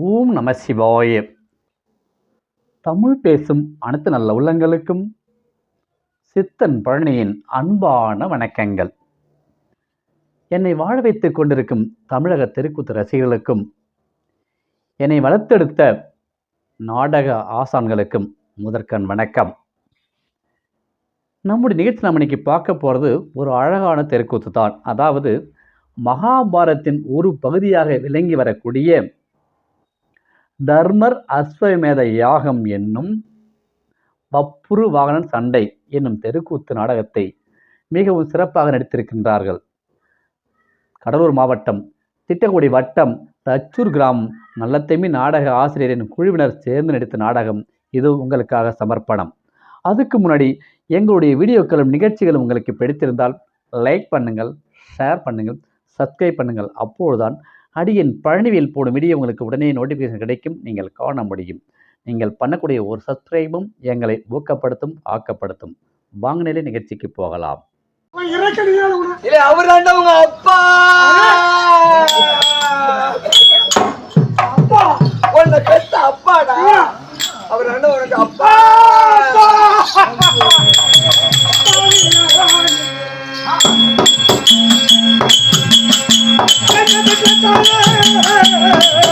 ஓம் நம சிவாய. தமிழ் பேசும் அனைத்து நல்ல உள்ளங்களுக்கும் சித்தன் பழனியின் அன்பான வணக்கங்கள். என்னை வாழ வைத்துக் கொண்டிருக்கும் தமிழக தெருக்கூத்து ரசிகர்களுக்கும் என்னை வளர்த்தெடுத்த நாடக ஆசான்களுக்கும் முதற்கண் வணக்கம். நம்முடைய நிகழ்ச்சி நம்ம இன்றைக்கி பார்க்க போகிறது ஒரு அழகான தெருக்கூத்து தான் அதாவது மகாபாரத்தின் ஒரு பகுதியாக விளங்கி வரக்கூடிய தர்மர் அஸ்வமேத யாகம் என்னும் வப்புரு வாகனன் சண்டை என்னும் தெருக்கூத்து நாடகத்தை மிகவும் சிறப்பாக நடித்திருக்கின்றார்கள். கடலூர் மாவட்டம் திட்டக்குடி வட்டம் தச்சூர் கிராமம் நல்லத்தெமி நாடக ஆசிரியரின் குழுவினர் சேர்ந்து நடித்த நாடகம் இது உங்களுக்காக சமர்ப்பணம். அதுக்கு முன்னாடி எங்களுடைய வீடியோக்களும் நிகழ்ச்சிகளும் உங்களுக்கு பிடித்திருந்தால் லைக் பண்ணுங்கள் ஷேர் பண்ணுங்கள் சப்ஸ்கிரைப் பண்ணுங்கள். அப்போதுதான் அடியின் பழனிவேல் போடும் வீடியோ உங்களுக்கு உடனே நோட்டிஃபிகேஷன் கிடைக்கும். நீங்கள் காண முடியும். நீங்கள் பண்ணக்கூடிய ஒரு சப்ஸ்கிரைபும் எங்களை ஊக்கப்படுத்தும் ஆக்கப்படுத்தும். வாங்க நிலை நிகழ்ச்சிக்கு போகலாம். அவர் உங்க அப்பா! அப்பா! உன்னை பெத்த அப்பாடா. அவர் உனக்கு அப்பா! Yeah.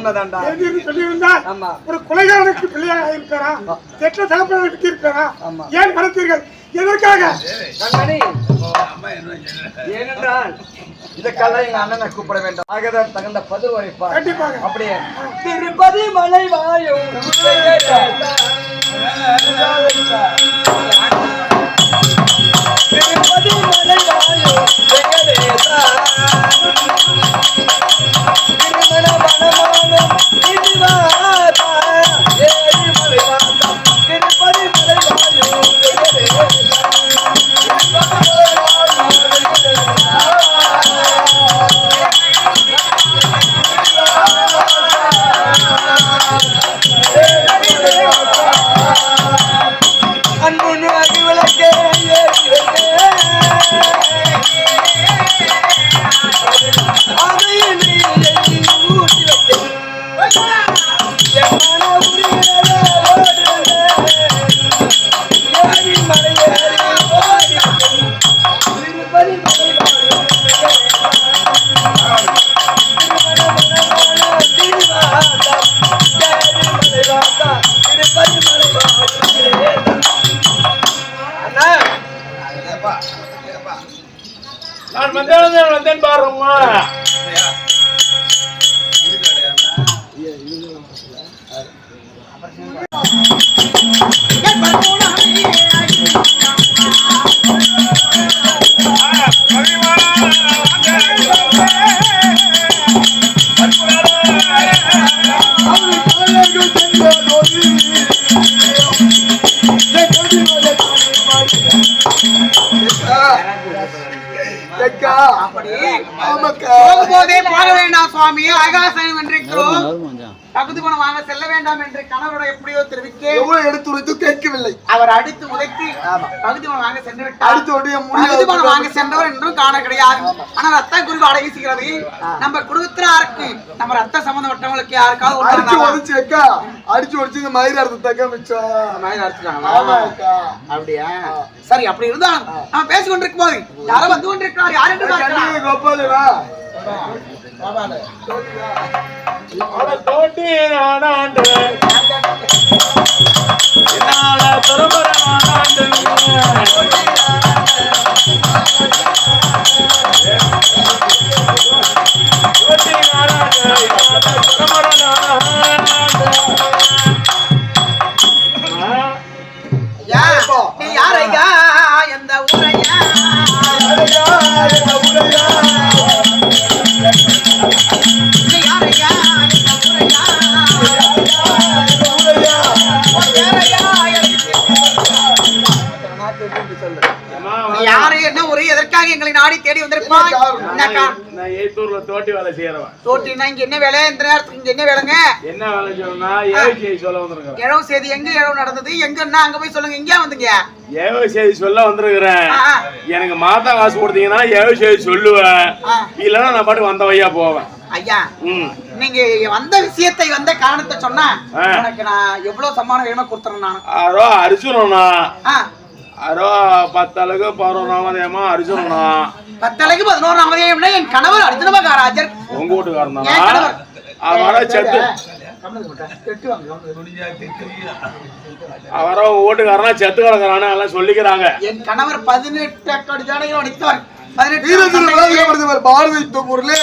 உண்மைதான்டா. சொல்லியிருந்தால் ஆமா. ஒரு கொலைகாரனுக்கு பிள்ளையாக இருப்பாரா தெற்ற தகப்பனுக்கு ஆமா. ஏன் மறத்தீர்கள்? எதற்காக? ஏனென்றால் இதுக்கெல்லாம் எங்க அண்ணனை கூப்பிட வேண்டும். ஆகதான் தகுந்த பதில் கண்டிப்பாக. அப்படியே. திருப்பதி மலை வாயும் போகும்போதே போக வேண்டாம் சுவாமி. ஆகாசம் வென்றிருக்கிறோம் தகுதி பணம் வாங்க செல்ல வேண்டாம் என்று கணவரோட எப்படியோ தெரிவிக்க எவ்வளவு எடுத்து உரைத்து கேட்கவில்லை. அவர் அடித்து உதைத்து தகுதி பணம் வாங்க சென்று விட்டார் அடுத்து உடைய தகுதி பணம் வாங்க சென்றவர் என்றும் காண கிடையாது. ஆனா ரத்த குருவு அடை வீசுகிறது. நம்ம குடும்பத்தினாருக்கு நம்ம ரத்த சம்பந்தப்பட்டவங்களுக்கு யாருக்காவது அடிச்சு ஒன்றாங்க உடைச்சு அக்கா அடிச்சு உடைச்சு இந்த மயிர் அறுத்து தக்க மிச்சம். ஆமா அக்கா அப்படியா? சரி அப்படி இருந்தாலும் நம்ம பேசிக் கொண்டிருக்கும் போது யாரோ வந்து கொண்டிருக்கிறார். யார் என்று பார்க்கலாம் கண்ணு கோபாலு நான் ஏத்தூர்ல தோட்டி வேலை செய்யறவன். தோட்டினா இங்க என்ன வேலை? இந்த நேரத்துக்கு இங்க என்ன வேலைங்க? என்ன வேலை சொல்லணும்னா ஏழு செய்தி சொல்ல வந்திருக்கிறேன். இழவு செய்தி எங்க இழவு நடந்தது? எங்கன்னா அங்க போய் சொல்லுங்க எங்கேயா வந்தீங்க? ஏழு செய்தி சொல்ல வந்திருக்கிறேன். எனக்கு மாதா காசு கொடுத்தீங்கன்னா ஏழு செய்தி சொல்லுவேன். இல்லைன்னா நான் பாட்டு வந்த வையா போவேன். ஐயா நீங்க வந்த விஷயத்தை வந்த காரணத்தை சொன்னா ஆ. உனக்கு நான் எவ்வளவு சம்மானம் வேணுமோ கொடுத்துறேன் நான். அரோ அர்ஜுனனா ஆ, அரோ பத்தளவுக்கு பதினொன்றாமதேமா அர்ஜுனனா பத்தலைக்கு பதினோரு நாமதேயம்னா என் கணவர் அர்ஜுன மகாராஜர் உங்க வீட்டுக்காரன் தானா. அவரோ செத்து. அவரோ உங்க வீட்டுக்காரனா செத்து கிடக்குறான்னு எல்லாம் சொல்லிக்கிறாங்க. என் கணவர் பதினெட்டு அக்கடி ஜானைகள் அடித்தவர் பதினெட்டு வீரத்தில் சண்டைகளில் விளையாடப்படுது பாரு, பாரதித்த பொருள்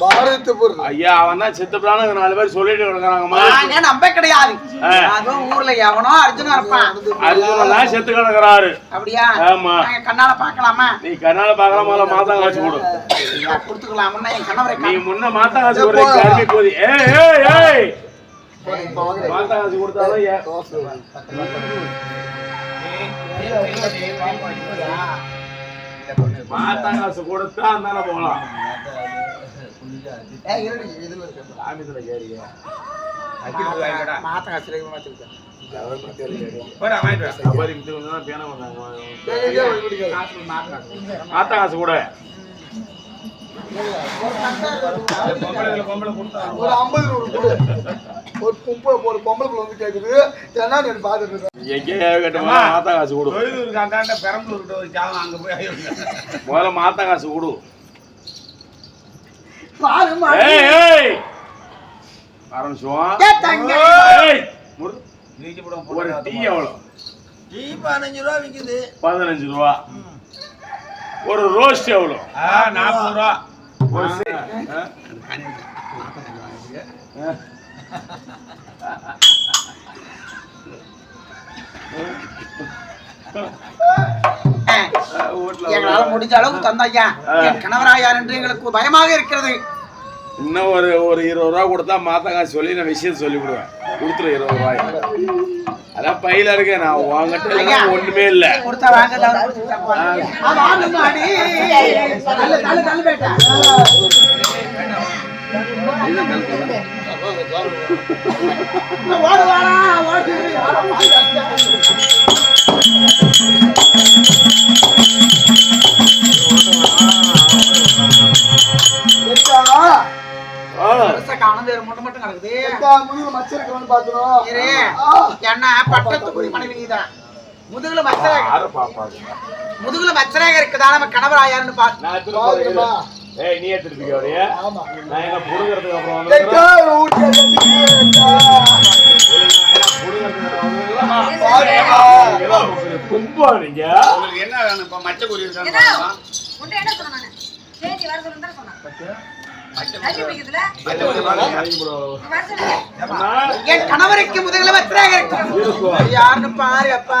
ஆமா. ஏ? பாரதித்த பொருள் ஐயா அவன் தான் செத்துப்படான்னு நாலு பேர் சொல்லிட்டு கிடக்குறாங்கம்மா நாங்க நம்ப கிடையாது. அதுவும் ஊர்ல எவனோ அர்ஜுனா இருப்பான் அர்ஜுனன் தான் செத்து கிடக்குறாரு அப்படியா ஆமா. நாங்க கண்ணால பாக்கலாமா நீ கண்ணால பாக்கலாம் முதல்ல மாத்தா காசு கொடு கொடுத்துக்கலாம்னா என் கணவரை நீ முன்ன மாத்தா காசு கருமி கோதி ஏய் ஏய் ஏய் மாத்தா காசு கொடுத்தாலும் ஏ- மாத்தா காசு கொடுத்தா அந்தால போகலாம் மாத்தா- காசு கூட. ஒரு ஐம்பது ஒரு முப்பது ஒரு பொம்பளை வந்து கேக்குது. என்ன நான் பாத்துட்டு இருக்கேன் எங்கே கட்டுமா மாத்தா காசு கொடு. முதல்ல மாத்தா காசு கொடு. ஏய் ஆரம்பிச்சுவோம் ஏ, தங்க. ஏய். முரு. ஒரு டீ எவ்வளோ பதினஞ்சு ரூபா ஒரு ரோஸ்ட் எவ்வளோ நாற்பது ரூபா. ஒரு எங்களால முடிஞ்ச அளவுக்கு தந்தாய்யா. என் என்று எங்களுக்கு பயமாக இருக்கிறது. இன்னும் ஒரு ஒரு இருபது ரூபா கொடுத்தா மாத்த காசு சொல்லி நான் விஷயம் சொல்லி விடுவேன் கொடுத்துரு இருபது ரூபாய். அதான் பையில இருக்கேன். நான் இல்லைன்னா ஒண்ணுமே இல்ல. கொடுத்தா வாங்க வேறு மட்டும் மட்டும் கிடக்குது. முதுகுல மச்சம் இருக்கணும்னு பாத்துறோம் இரு. என்ன பட்டத்துக்குடி மனைவி நீதான் முதுகுல மச்சராக யாரு பாப்பாங்க? முதுகுல மச்சராக இருக்குதா நம்ம கணவர் ஆயாருன்னு பாத்து. ஏய் நீ எடுத்துட்டு வரையா ஆமா. நான் என்ன புடுங்கிறதுக்கு அப்புறம் என்ன கும்பா நீங்க? என்ன என்ன நானு? சேச்சி வர சொல்லுன்னு தானே சொன்னேன். என் கணவருக்கு முதுகுல இருக்கும். யாருன்னு பாரு அப்பா.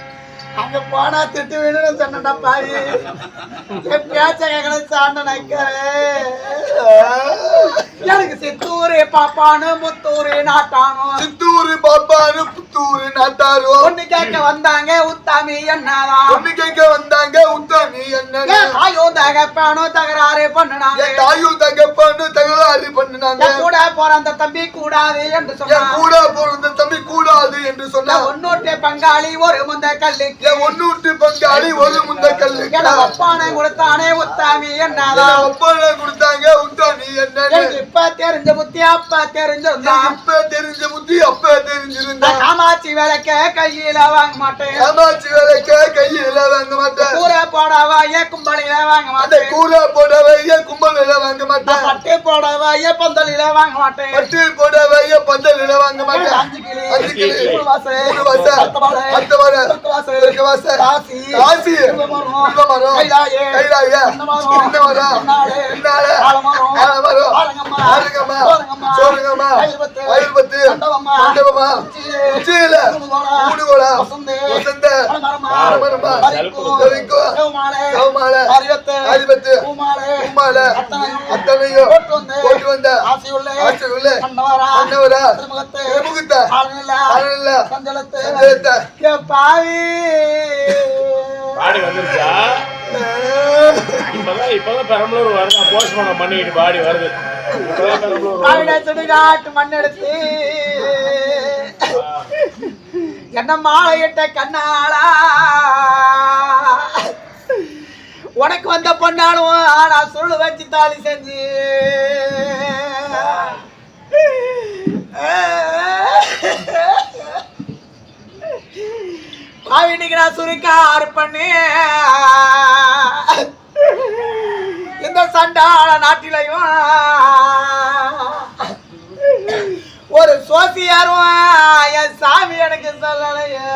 அங்க போனா திட்டு வேணும்னு சொன்னடா பாவி. என் பேச்ச கேட்கல சாண்ட எனக்கு சித்தூரே பாப்பானு முத்தூரே நாட்டானோ. சித்தூரு பாப்பாரு புத்தூர் நாட்டாரோ பொண்ணு கேட்க வந்தாங்க உத்தாமி என்னதான் பொண்ணு கேட்க வந்தாங்க உத்தாமி என்ன என் தாயோ தகப்பானோ தகராறு பண்ணுனாங்க. தாயும் தகப்பான்னு தகராறு பண்ணினாங்க. கூட போற அந்த தம்பி கூடாது என்று என் சொன்னான் கூட பிறந்த தம்பி கூடாது என்று சொன்னான் ஒன்னோட்டு பங்காளி ஒரு முந்த ஒண்ணு விட்டு பங்காளி ஒரு முந்த கல்லு. ஒப்பானை கொடுத்தானே உத்தாமி என்னதான்? ஒப்பனை கொடுத்தாங்க உத்தாமி என்ன இப்ப தெரிஞ்ச புத்தி அப்ப தெரிஞ்சிருந்தான் இப்ப தெரிஞ்ச புத்தி அப்ப தெரிஞ்சிருந்தா? காமாட்சி விளக்க கையில வாங்க மாட்டேன். காமாட்சி வேலைக்க கையில வாங்க மாட்டேன். கூரை போடவா ஏன் கும்பலில வாங்க மாட்டேன். கூரை போடவைய கும்பலில வாங்க மாட்டேன். பட்டு போடவா ஏன் பந்தலில வாங்க மாட்டேன். பட்டு போடவைய பந்தலில வாங்க மாட்டேன். அஞ்சு கிளி அஞ்சு கிளி, மூணு வாசை, மூணு வாசை, பத்து வாழை, பத்து வாசை, தெற்கு வாசை, கைலாய, கைலாய, பின்னாலே, ஆலமரம், ஆலமரம், ஆலங்கம்மா, ஆலங்கம்மா, உச்சியிலே, வசந்தே, வசந்த, அலமரமா, அலமரமா, பறிக்கும், பறிக்கும், செவ்மாலை, அறிவத்து, அறிவத்து, அத்தனையும் அத்தனையும் போட்டு வந்து, ஆசையுள்ளே, ஆசையுள்ளே, கண்டவரா, திருமுகத்து, அருளில்ல, சஞ்சலத்து, பாவி பாடி வந்துருச்சா? இப்பதான் இப்பதான் பெரம்பலூர் வருதா. போஸ்ட்மார்ட்டம் பண்ணிக்கிட்டு பாடி வருது. சுடுகாட்டு மண்ணெடுத்து என்ன மாலையிட்ட கண்ணாளா? உனக்கு வந்த பொண்ணாலும் ஆனா சொல்லு வச்சு தாலி செஞ்சு. பாவி இன்னைக்கு நான் சுருக்கா ஆறு பண்ணி. இந்த சண்டாள நாட்டிலையும் ஒரு சோசியாரும் என் சாமி எனக்கு சொல்லலையே.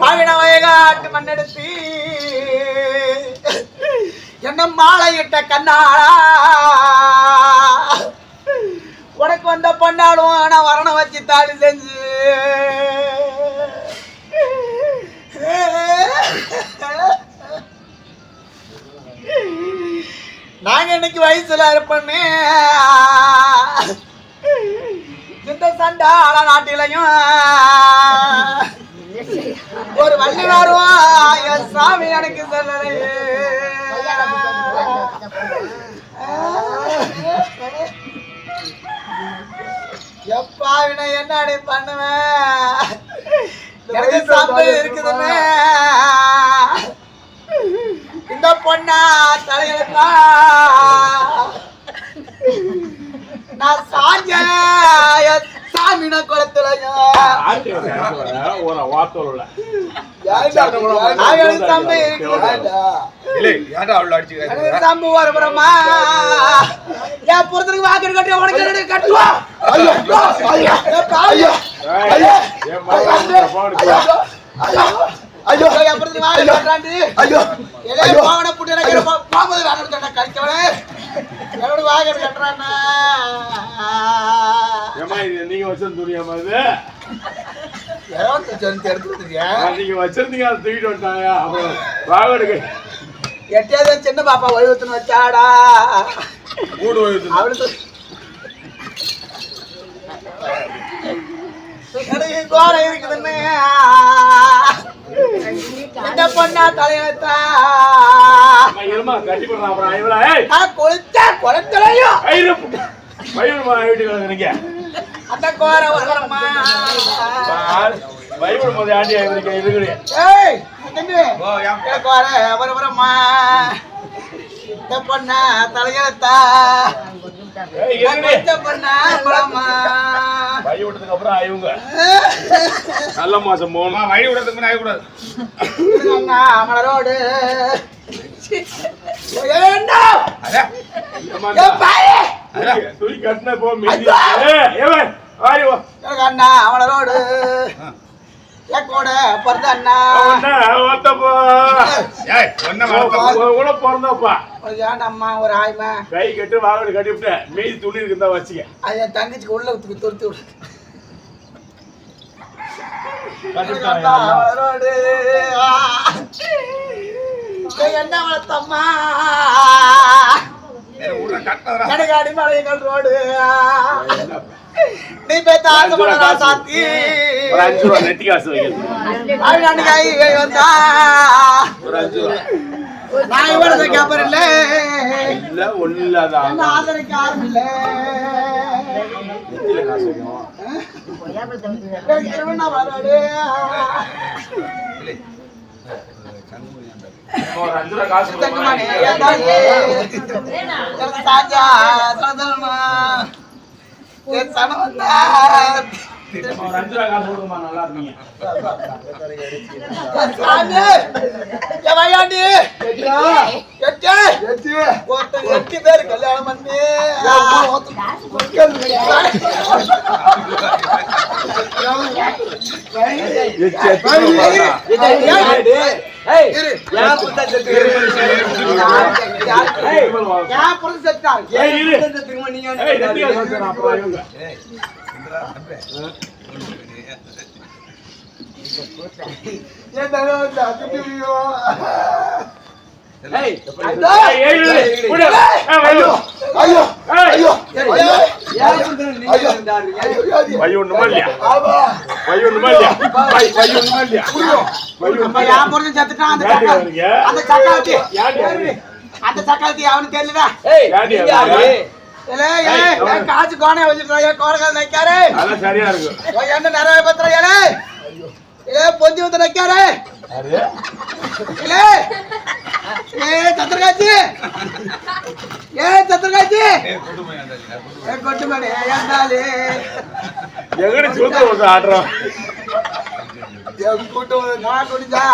பாவின வயகாட்டு மண்ணெடுத்து என்ன மாலையிட்ட கண்ணாளா. உனக்கு வந்த பொண்ணாலும் நான் வரணம் வச்சு தாலி செஞ்சு. நாங்க இன்னைக்கு வயசுல இருப்போமே. இந்த சண்டாள நாட்டிலையும் ஒரு வள்ளி வருவா என் சாமி எனக்கு சொல்லலையே. எப்பா வினை என்னடி பண்ணுவேன்? எனக்கு சம்பளம் இருக்குதுன்னு இந்த பொண்ணா தலையெழுத்தா? நான் சாஞ்ச சாமின. எனக்கு தம்பு வரப்புறமா என் புறத்துக்கு வாக்கு கட்டி உனக்கு கட்டுவா? ஐயோ. ஐயோ ஐயோ. பாவனை புட்டு பாம்பது சொன்ன கழிச்சவளே என்னோட வாங்க கட்டுறான்னா? ஏமா இது நீங்க வச்சிருந்த துணியாமா இது எடுத்து நீங்க வச்சிருந்தீங்க அதை தூக்கிட்டு வந்துட்டாங்க. அப்புறம் வாகடுக்கு எட்டியாவது சின்ன பாப்பா வயவத்துன்னு வச்சாடா? வருது அவளுக்கு எனக்கு கோரம் இருக்குதுன்னு இந்த பொண்ணா நான் கொளுத்த குளத்துலையும் ஐயோ வயிறுமா வீட்டுக்கு வந்துருங்க அந்த கோரம் வரமா. பைபிள் போது ஆண்டி ஆயிருக்க இருக்குது ஏய் தம்பி எனக்கு வர வர வரமா. இந்த பொண்ணா தலையெழுத்தா. பை விட்டதுக்கு அப்புறம் ஐவங்க நல்ல மாசம் போகணும். வழி விடுறதுக்கு முன்னாடி கூடாது அமலரோடு. ஏண்டா? துணி கட்டின போ மீதி அண்ணா அமலரோடு எ கூட பிறந்த அண்ணா? வளர்த்த கூட பிறந்தப்பா. ஒரு ஏன்டா அம்மா ஒரு ஆய்மா? கை கட்டு வாகடு கட்டி விட்டு மீதி துணி இருக்குதா வச்சுக்க. அது என் தங்கச்சிக்கு உள்ள ஊத்துக்கு துருத்தி விடு. என்ன வளர்த்தம்மா? எனக்கு அடிமலைகள் ரோடு. நீ பேத்த ஆசைப்பட சாத்தி. ஒரு அஞ்சு ரூபா நெத்தி காசு வைக்கிறது வந்தா. ஒரு அஞ்சு ரூபா. நான் இவ்வளவு கேப்பர் இல்ல. இல்ல ஒண்ணு இல்லாத ஆள். என்ன ஆதரிக்க யாரும் இல்ல. நெத்தியில காசு வைக்கணும்? என்ன வரோடு ஒரு அஞ்சு ரூபா காசு ஒரு அஞ்சு ரூபா காசு கொடுக்குமா நல்லா இருக்கீங்க சாமி என் வையாண்டி எட்டு எட்டு ஒருத்தர் எட்டு பேர் கல்யாணம் பண்ணி இரு. அந்த யார்டி சக்கா- அவனுங்க? அந்த சக்காத்தி யார்டி அவனுங்க? அந்த சக்காத்தி அவனுக்கு தெரியல. யார்டி அவனுங்க? காசு கோணை வச்சுட்டு கோணக்கால் நிக்காரு. அதெல்லாம் சரியா இருக்கு என்ன நிறைய பத்திரம் ஏழு ஏ பொந்தி வந்து நிக்காரு. ஏலே ஏ சத்திரகாட்சி ஏ சத்திரகாட்சி ஏ கொட்டு மணி ஏந்தாலே எங்கடி சூத்த வந்து ஆடுறோம் என் கூட்டம் நான் குடிச்சா